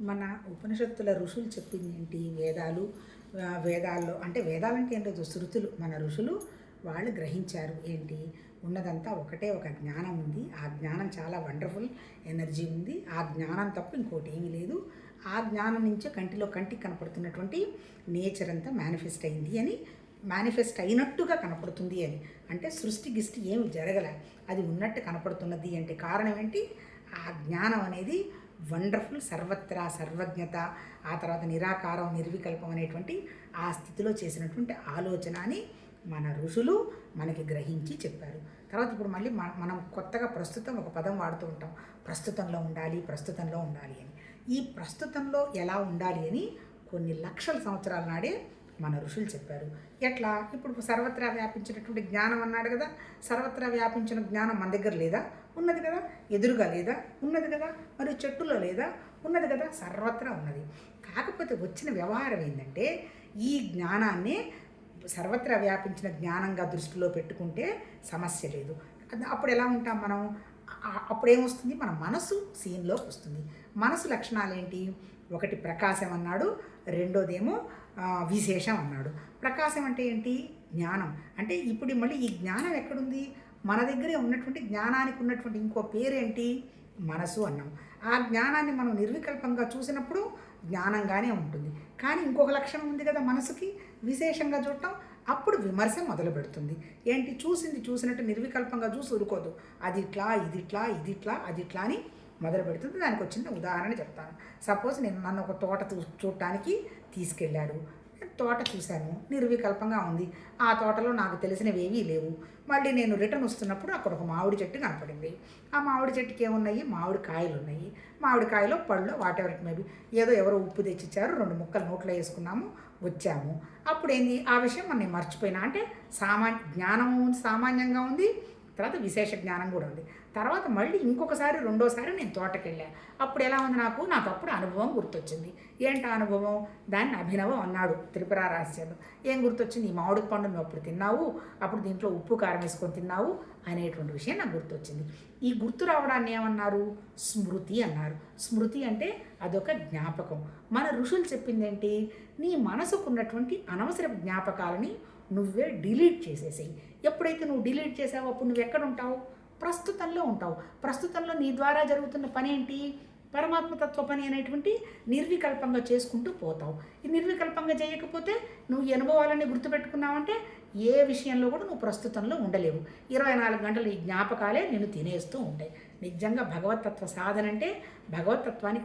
మన ఉపనిషత్తుల ఋషులు చెప్పింది ఏంటి? వేదాలు వేదాల్లో అంటే వేదాలంటే ఏంటో శృతులు. మన ఋషులు వాళ్ళు గ్రహించారు ఏంటి? ఉన్నదంతా ఒకటే ఒక జ్ఞానం ఉంది. ఆ జ్ఞానం చాలా వండర్ఫుల్ ఎనర్జీ ఉంది. ఆ జ్ఞానం తప్ప ఇంకోటి ఏమీ లేదు. ఆ జ్ఞానం నుంచే కంటిలో కంటికి కనపడుతున్నటువంటి నేచర్ అంతా మేనిఫెస్ట్ అయింది అని మేనిఫెస్ట్ అయినట్టుగా కనపడుతుంది అని. అంటే సృష్టి గిష్టి ఏమి జరగలే. అది ఉన్నట్టు కనపడుతున్నది అంటే కారణం ఏంటి? ఆ జ్ఞానం అనేది వండర్ఫుల్ సర్వత్రా సర్వజ్ఞత ఆ తర్వాత నిరాకారం నిర్వికల్పం అనేటువంటి ఆ స్థితిలో చేసినటువంటి ఆలోచన అని మన ఋషులు మనకి గ్రహించి చెప్పారు. తర్వాత ఇప్పుడు మళ్ళీ మనం కొత్తగా ప్రస్తుతం ఒక పదం వాడుతూ ఉంటాం. ప్రస్తుతంలో ఉండాలి ప్రస్తుతంలో ఉండాలి అని. ఈ ప్రస్తుతంలో ఎలా ఉండాలి అని కొన్ని లక్షల సంవత్సరాల నాడే మన ఋషులు చెప్పారు. ఎట్లా? ఇప్పుడు సర్వత్రా వ్యాపించినటువంటి జ్ఞానం అన్నాడు కదా. సర్వత్రా వ్యాపించిన జ్ఞానం మన దగ్గర లేదా? ఉన్నది కదా. ఎదురుగా లేదా? ఉన్నది కదా. మరి చెట్టులో లేదా? ఉన్నది కదా. సర్వత్రా ఉన్నది. కాకపోతే వచ్చిన వ్యవహారం ఏంటంటే ఈ జ్ఞానాన్ని సర్వత్రా వ్యాపించిన జ్ఞానంగా దృష్టిలో పెట్టుకుంటే సమస్య లేదు. అప్పుడు ఎలా ఉంటాం మనం? అప్పుడేమొస్తుంది? అప్పుడు ఏమొస్తుంది మన మనసు సీన్లోకి వస్తుంది. మనసు లక్షణాలు ఏంటి ఒకటి ప్రకాశం అన్నాడు రెండోదేమో విశేషం అన్నాడు. ప్రకాశం అంటే ఏంటి? జ్ఞానం. అంటే ఇప్పుడు మళ్ళీ ఈ జ్ఞానం ఎక్కడుంది? మన దగ్గరే ఉన్నటువంటి జ్ఞానానికి ఉన్నటువంటి ఇంకో పేరేంటి? మనసు అన్నాం. ఆ జ్ఞానాన్ని మనం నిర్వికల్పంగా చూసినప్పుడు జ్ఞానంగానే ఉంటుంది. కానీ ఇంకొక లక్షణం ఉంది కదా మనసుకి విశేషంగా చూడటం అప్పుడు విమర్శ మొదలు పెడుతుంది. ఏంటి? చూసింది చూసినట్టు నిర్వికల్పంగా చూసి ఊరుకోదు. అది ఇట్లా ఇది ఇట్లా ఇది ఇట్లా అది ఇట్లా అని మొదలు పెడుతుంది. దానికి వచ్చింది ఉదాహరణ చెప్తాను. సపోజ్ నేను నన్ను ఒక తోట చూ- చూడటానికి తీసుకెళ్ళాడు. తోట చూశాను. నిర్వికల్పంగా ఉంది. ఆ తోటలో నాకు తెలిసినవి లేవు. మళ్ళీ నేను రిటర్న్ వస్తున్నప్పుడు అక్కడ ఒక మామిడి చెట్టు కనపడింది. ఆ మామిడి చెట్టుకి ఏమున్నాయి? మామిడి కాయలు ఉన్నాయి. మామిడి కాయలో పళ్ళు వాటెవర్ ఇట్ మేబీ ఏదో ఎవరో ఉప్పు తెచ్చిచ్చారు. రెండు ముక్కలు నోట్లో వేసుకున్నాము. వచ్చాము. అప్పుడు ఏంది ఆ విషయం మనం మర్చిపోయినా. అంటే సామా జ్ఞానం సామాన్యంగా ఉంది. తర్వాత విశేష జ్ఞానం కూడా ఉంది. తర్వాత మళ్ళీ ఇంకొకసారి రెండోసారి నేను తోటకెళ్ళా. అప్పుడు ఎలా ఉంది నాకు? నాకు అప్పుడు అనుభవం గుర్తొచ్చింది. ఏంటి అనుభవం? దాన్ని అభినవం అన్నాడు త్రిపుర రహస్యంలో ఏం గుర్తొచ్చింది? ఈ మామిడి పండు నువ్వు అప్పుడు తిన్నావు అప్పుడు దీంట్లో ఉప్పు కారం వేసుకొని తిన్నావు అనేటువంటి విషయం నాకు గుర్తొచ్చింది. ఈ గుర్తు రావడాన్ని ఏమన్నారు? స్మృతి అన్నారు. స్మృతి అంటే అదొక జ్ఞాపకం. మన ఋషులు చెప్పింది ఏంటి నీ మనసుకున్నటువంటి అనవసర జ్ఞాపకాలని నువ్వే డిలీట్ చేసేసేయి. ఎప్పుడైతే నువ్వు డిలీట్ చేసావో అప్పుడు నువ్వు ఎక్కడ ఉంటావు? ప్రస్తుతంలో ఉంటావు. ప్రస్తుతంలో నీ ద్వారా జరుగుతున్న పని ఏంటి? పరమాత్మతత్వ పని అనేటువంటి నిర్వికల్పంగా చేసుకుంటూ పోతావు. ఈ నిర్వికల్పంగా చేయకపోతే నువ్వు ఈ అనుభవాలన్నీ గుర్తుపెట్టుకున్నావంటే ఏ విషయంలో కూడా నువ్వు ప్రస్తుతంలో ఉండలేవు. ఇరవై నాలుగు గంటలు ఈ జ్ఞాపకాలే నేను తినేస్తూ ఉంటాయి. నిజంగా భగవతత్వ సాధన అంటే భగవతత్వానికి